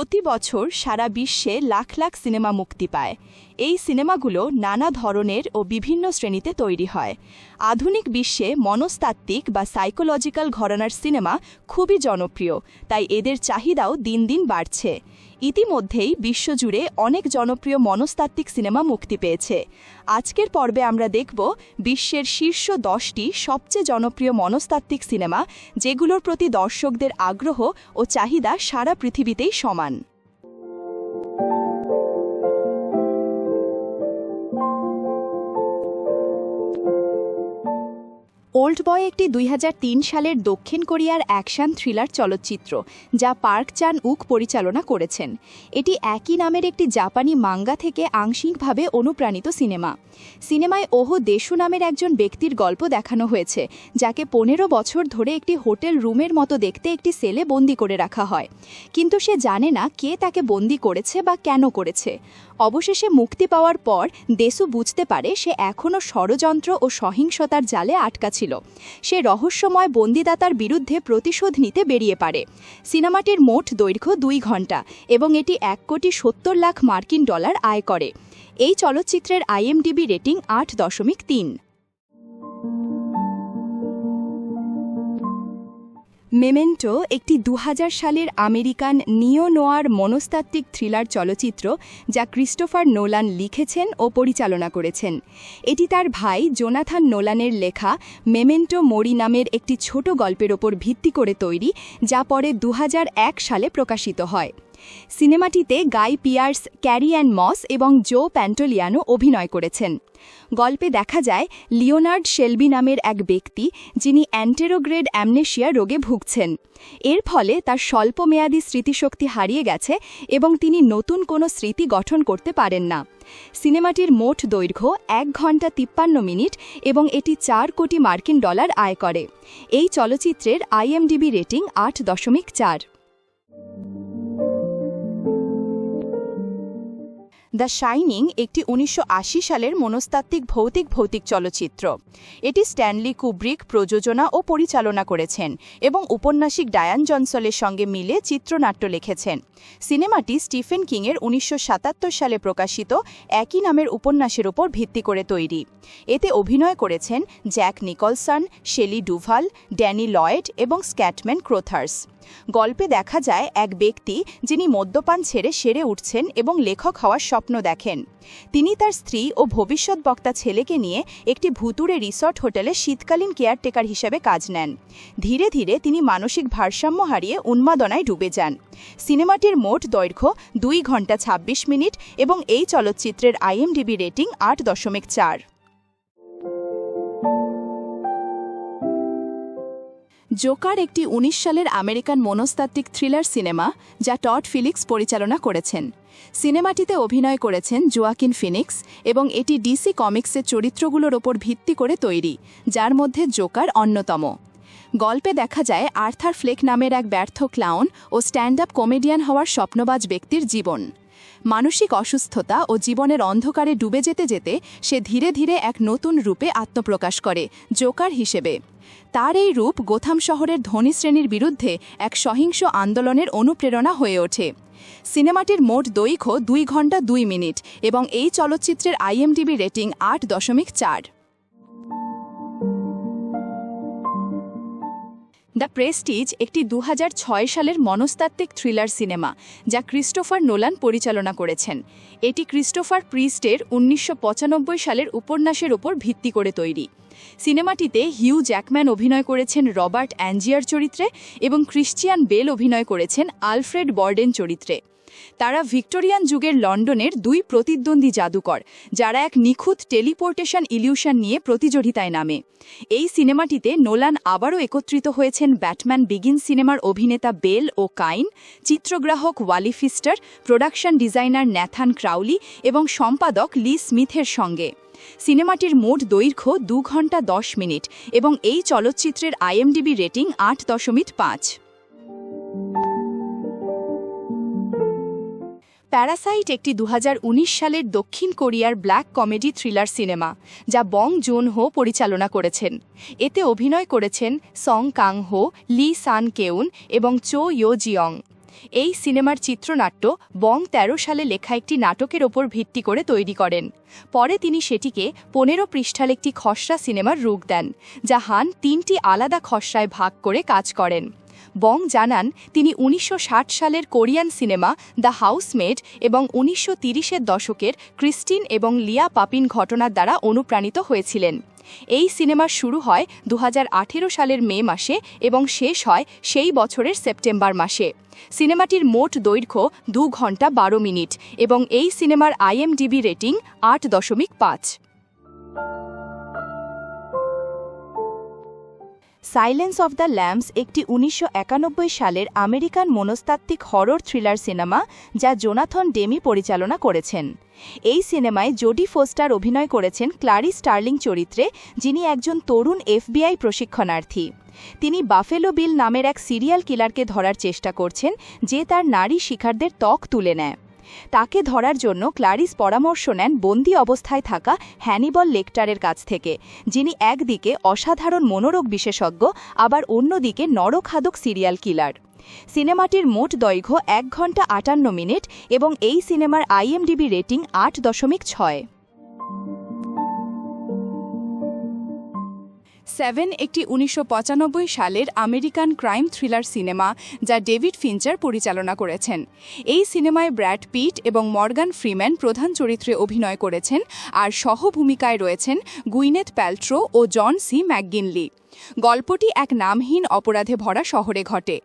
প্রতি বছর সারা বিশ্বে লাখ লাখ সিনেমা মুক্তি পায়। এই সিনেমাগুলো নানা ধরনের ও বিভিন্ন শ্রেণীতে তৈরি হয়। আধুনিক বিশ্বে মনস্তাত্ত্বিক বা সাইকোলজিক্যাল ঘরানার সিনেমা খুবই জনপ্রিয়, তাই এদের চাহিদাও দিন দিন বাড়ছে। ইতিমধ্যেই বিশ্বজুড়ে অনেক জনপ্রিয় মনস্তাত্ত্বিক সিনেমা মুক্তি পেয়েছে। আজকের পর্বে আমরা দেখব বিশ্বের শীর্ষ দশটি সবচেয়ে জনপ্রিয় মনস্তাত্ত্বিক সিনেমা, যেগুলোর প্রতি দর্শকদের আগ্রহ ও চাহিদা সারা পৃথিবীতেই সমান। ওল্ড বয় একটি দুই হাজার তিন সালের দক্ষিণ কোরিয়ার অ্যাকশন থ্রিলার চলচ্চিত্র, যা পার্ক চান উক পরিচালনা করেছেন। এটি একই নামের একটি জাপানি মাঙ্গা থেকে আংশিকভাবে অনুপ্রাণিত সিনেমা। সিনেমায় ওহো দেশু নামের একজন ব্যক্তির গল্প দেখানো হয়েছে, যাকে পনেরো বছর ধরে একটি হোটেল রুমের মতো দেখতে একটি সেলে বন্দি করে রাখা হয়। কিন্তু সে জানে না কে তাকে বন্দি করেছে বা কেন করেছে। অবশেষে মুক্তি পাওয়ার পর দেসু বুঝতে পারে সে এখনও ষড়যন্ত্র ও সহিংসতার জালে আটকা ছিল। সে রহস্যময় বন্দিদাতার বিরুদ্ধে প্রতিশোধ নিতে বেরিয়ে পারে। সিনেমাটির মোট দৈর্ঘ্য দুই ঘণ্টা এবং এটি এক কোটি সত্তর লাখ মার্কিন ডলার আয় করে। এই চলচ্চিত্রের আইএমডিবি রেটিং আট দশমিক তিন। মেমেন্টো একটি দু হাজার সালের আমেরিকান নিও নোয়ার মনস্তাত্ত্বিক থ্রিলার চলচ্চিত্র যা ক্রিস্টোফার নোলান লিখেছেন ও পরিচালনা করেছেন। এটি তার ভাই জোনাথান নোলানের লেখা মেমেন্টো মরি নামের একটি ছোট গল্পের ওপর ভিত্তি করে তৈরি, যা পরে দু হাজার এক সালে প্রকাশিত হয়। সিনেমাটিতে Guy Pearce, Carrie Anne Moss এবং জো প্যান্টোলিয়ানো অভিনয় করেছেন। গল্পে দেখা যায়, লিওনার্ড শেলবি নামের এক ব্যক্তি, যিনি অ্যান্টেরোগ্রেড অ্যামনেশিয়া রোগে ভুগছেন। এর ফলে তার স্বল্পমেয়াদী স্মৃতিশক্তি হারিয়ে গেছে এবং তিনি নতুন কোনো স্মৃতি গঠন করতে পারেন না। সিনেমাটির মোট দৈর্ঘ্য এক ঘণ্টা তিপ্পান্ন মিনিট এবং এটি চার কোটি মার্কিন ডলার আয় করে। এই চলচ্চিত্রের আইএমডিবি রেটিং আট দশমিক চার। দ্য শাইনিং একটি উনিশশো আশি সালের মনস্তাত্ত্বিক ভৌতিক ভৌতিক চলচ্চিত্র। এটি স্ট্যানলি কুব্রিক প্রযোজনা ও পরিচালনা করেছেন এবং উপন্যাসিক ডায়ান জনসলের সঙ্গে মিলে চিত্রনাট্য লিখেছেন। সিনেমাটি স্টিফেন কিংয়ের উনিশশো সাতাত্তর সালে প্রকাশিত একই নামের উপন্যাসের উপর ভিত্তি করে তৈরি। এতে অভিনয় করেছেন Jack Nicholson, Shelley Duvall, Danny Lloyd এবং স্ক্যাটম্যান ক্রোথার্স। গল্পে দেখা যায় এক ব্যক্তি যিনি মদ্যপান ছেড়ে সেরে উঠছেন এবং লেখক হওয়ার স্বপ্ন দেখেন। তিনি তার স্ত্রী ও ভবিষ্যৎ বক্তা ছেলেকে নিয়ে একটি ভুতুরে রিসর্ট হোটেলে শীতকালীন কেয়ারটেকার হিসেবে কাজ নেন। ধীরে ধীরে তিনি মানসিক ভারসাম্য হারিয়ে উন্মাদনায় ডুবে যান। সিনেমাটির মোট দৈর্ঘ্য দুই ঘণ্টা ২৬ মিনিট এবং এই চলচ্চিত্রের আইএমডিবি রেটিং আট দশমিক চার। জোকার একটি উনিশ সালের আমেরিকান মনস্তাত্ত্বিক থ্রিলার সিনেমা যা টড ফিলিক্স পরিচালনা করেছেন। সিনেমাটিতে অভিনয় করেছেন জোয়াকিন ফিনিক্স এবং এটি ডিসি কমিক্সের চরিত্রগুলোর ওপর ভিত্তি করে তৈরি, যার মধ্যে জোকার অন্যতম। গল্পে দেখা যায় আর্থার ফ্লেক নামের এক ব্যর্থ ক্লাউন ও স্ট্যান্ড আপ কমেডিয়ান হওয়ার স্বপ্নবাজ ব্যক্তির জীবন। মানসিক অসুস্থতা ও জীবনের অন্ধকারে ডুবে যেতে যেতে সে ধীরে ধীরে এক নতুন রূপে আত্মপ্রকাশ করে, জোকার হিসেবে। তার এই রূপ গোথাম শহরের ধনী শ্রেণির বিরুদ্ধে এক সহিংস আন্দোলনের অনুপ্রেরণা হয়ে ওঠে। সিনেমাটির মোট দৈর্ঘ্য দুই ঘণ্টা দুই মিনিট এবং এই চলচ্চিত্রের আইএমডিবি রেটিং আট দশমিক চার। দ্য প্রেস্টিজ একটি দু হাজার ছয় সালের মনস্তাত্ত্বিক থ্রিলার সিনেমা, যা ক্রিস্টোফার নোলান পরিচালনা করেছেন। এটি ক্রিস্টোফার প্রিস্টের উনিশশো পঁচানব্বই সালের উপন্যাসের ওপর ভিত্তি করে তৈরি। সিনেমাটিতে হিউ জ্যাকম্যান অভিনয় করেছেন রবার্ট অ্যাঞ্জিয়ার চরিত্রে এবং ক্রিশ্চিয়ান বেল অভিনয় করেছেন আলফ্রেড বর্ডেন চরিত্রে। তারা ভিক্টোরিয়ান যুগের লন্ডনের দুই প্রতিদ্বন্দ্বী জাদুকর, যারা এক নিখুঁত টেলিপোর্টেশন ইলিউশন নিয়ে প্রতিযোগিতায় নামে। এই সিনেমাটিতে নোলান আবারও একত্রিত হয়েছেন ব্যাটম্যান বিগিন সিনেমার অভিনেতা বেল ও Caine, চিত্রগ্রাহক Wally Pfister, production designer Nathan Crowley এবং সম্পাদক লি স্মিথের সঙ্গে। সিনেমাটির মোট দৈর্ঘ্য দু ঘণ্টা দশ মিনিট এবং এই চলচ্চিত্রের আইএমডিবি রেটিং আট দশমিক পাঁচ। প্যারাসাইট একটি দু হাজার উনিশ সালের দক্ষিণ কোরিয়ার ব্ল্যাক কমেডি থ্রিলার সিনেমা, যা বং জুন হো পরিচালনা করেছেন। এতে অভিনয় করেছেন সং কাং হো লি সান কেউন এবং চো ইয়ো জিয়ং এই সিনেমার চিত্রনাট্য বং তেরো সালে লেখা একটি নাটকের ওপর ভিত্তি করে তৈরি করেন। পরে তিনি সেটিকে পনেরো পৃষ্ঠাল একটি খসড়া সিনেমার রূপ দেন, যা হান তিনটি আলাদা খসড়ায় ভাগ করে কাজ করেন। বং জানান, তিনি উনিশশো ষাট সালের কোরিয়ান সিনেমা দ্য হাউসমেড এবং উনিশশো তিরিশের দশকের ক্রিস্টিন এবং লিয়া পাপিন ঘটনার দ্বারা অনুপ্রাণিত হয়েছিলেন। এই সিনেমার শুরু হয় দুহাজার আঠেরো সালের মে মাসে এবং শেষ হয় সেই বছরের সেপ্টেম্বর মাসে। সিনেমাটির মোট দৈর্ঘ্য দু ঘণ্টা বারো মিনিট এবং এই সিনেমার আইএমডিবি রেটিং আট দশমিক পাঁচ। সাইলেন্স অফ দ্য ল্যাম্পস একটি উনিশশো একানব্বই সালের আমেরিকান মনস্তাত্ত্বিক হরর থ্রিলার সিনেমা যা জোনাথন ডেমি পরিচালনা করেছেন। এই সিনেমায় জোডি ফোস্টার অভিনয় করেছেন ক্লারি স্টার্লিং চরিত্রে, যিনি একজন তরুণ এফবিআই প্রশিক্ষণার্থী। তিনি বাফেলো বিল নামের এক সিরিয়াল কিলারকে ধরার চেষ্টা করছেন, যে তার নারী শিকারদের ত্বক তুলে নেয়। তাকে ধরার জন্য ক্লারিস পরামর্শ নেন বন্দি অবস্থায় থাকা হ্যানিবল লেকটারের কাছ থেকে, যিনি একদিকে অসাধারণ মনোরোগ বিশেষজ্ঞ, আবার অন্যদিকে নরখাদক সিরিয়াল কিলার। সিনেমাটির মোট দৈর্ঘ্য এক ঘণ্টা আটান্ন মিনিট এবং এই সিনেমার আইএমডিবি রেটিং আট দশমিক ছয়। সেভেন একটি উনিশশো পঁচানব্বই সালের আমেরিকান ক্রাইম থ্রিলার সিনেমা যা ডেভিড ফিঞ্চার পরিচালনা করেছেন। এই সিনেমায় ব্র্যাড পিট এবং মর্গান ফ্রিম্যান প্রধান চরিত্রে অভিনয় করেছেন আর সহভূমিকায় রয়েছেন গুইনেথ প্যালট্রো ও জন সি ম্যাকগিনলি। গল্পটি এক নামহীন অপরাধে ভরা শহরে ঘটে।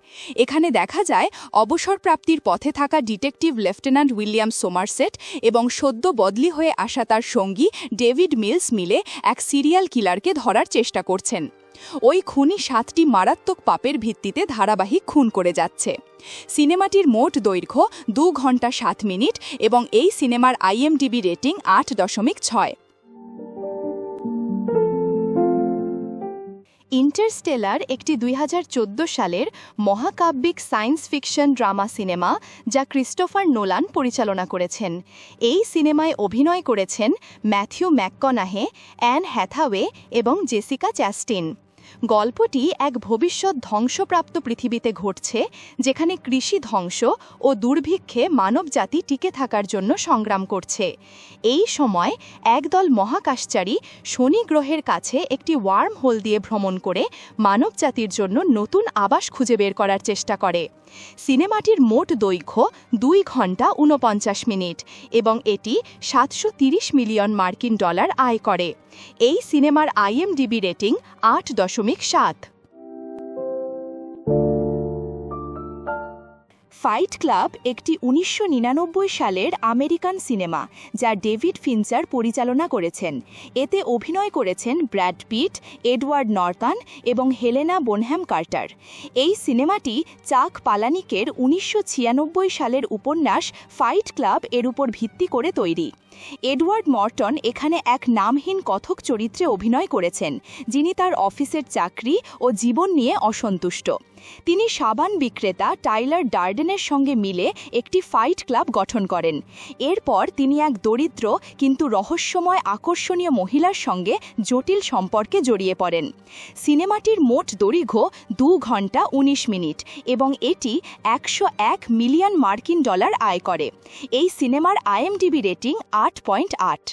এখানে দেখা যায় অবসরপ্রাপ্তির পথে থাকা ডিটেকটিভ লেফটেন্যান্ট উইলিয়াম সোমারসেট এবং সদ্য বদলি হয়ে আসা তার সঙ্গী ডেভিড মিলস মিলে এক সিরিয়াল কিলারকে ধরার চেষ্টা করছেন। ওই খুনি সাতটি মারাত্মক পাপের ভিত্তিতে ধারাবাহিক খুন করে যাচ্ছে। সিনেমাটির মোট দৈর্ঘ্য দু ঘণ্টা সাত মিনিট এবং এই সিনেমার আইএমডিবি রেটিং আট দশমিক ছয়। ইন্টারস্টেলার একটি দুই হাজার চোদ্দ সালের মহাকাব্যিক সায়েন্স ফিকশন ড্রামা সিনেমা যা ক্রিস্টোফার নোলান পরিচালনা করেছেন। এই সিনেমায় অভিনয় করেছেন ম্যাথিউ ম্যাককনাহে, অ্যান হ্যাথাওয়ে এবং জেসিকা চ্যাস্টিন। গল্পটি এক ভবিষ্যৎ ধ্বংসপ্রাপ্ত পৃথিবীতে ঘটছে, যেখানে কৃষি ধ্বংস ও দুর্ভিক্ষে মানবজাতি টিকে থাকার জন্য সংগ্রাম করছে। এই সময় একদল মহাকাশচারী শনি গ্রহের কাছে একটি ওয়ার্ম হোল দিয়ে ভ্রমণ করে মানবজাতির জন্য নতুন আবাস খুঁজে বের করার চেষ্টা করে। সিনেমাটির মোট দৈর্ঘ্য দুই ঘণ্টা ঊনপঞ্চাশ মিনিট এবং এটি সাতশো মিলিয়ন মার্কিন ডলার আয় করে। এই সিনেমার আইএমডিবি রেটিং আট দশমিক সাত। ফাইট ক্লাব একটি উনিশশো নিরানব্বই সালের আমেরিকান সিনেমা, যা ডেভিড ফিনচার পরিচালনা করেছেন। এতে অভিনয় করেছেন ব্র্যাড পিট, এডওয়ার্ড নর্তান এবং হেলেনা বোনহ্যাম কার্টার। এই সিনেমাটি চাক পালানিকের উনিশশো ছিয়ানব্বই সালের উপন্যাস ফাইট ক্লাব এর উপর ভিত্তি করে তৈরি। এডওয়ার্ড মর্টন এখানে এক নামহীন কথক চরিত্রে অভিনয় করেছেন, যিনি তার অফিসের চাকরি ও জীবন নিয়ে অসন্তুষ্ট। তিনি সাবান বিক্রেতা টাইলার ডার্ডেনের সঙ্গে মিলে একটি ফাইট ক্লাব গঠন করেন। এরপর তিনি এক দরিদ্র কিন্তু রহস্যময় আকর্ষণীয় মহিলার সঙ্গে জটিল সম্পর্কে জড়িয়ে পড়েন। সিনেমাটির মোট দৈর্ঘ্য দু ঘণ্টা ১৯ মিনিট এবং এটি একশো এক মিলিয়ন মার্কিন ডলার আয় করে। এই সিনেমার আইএমডিবি রেটিং আট পয়েন্ট আট।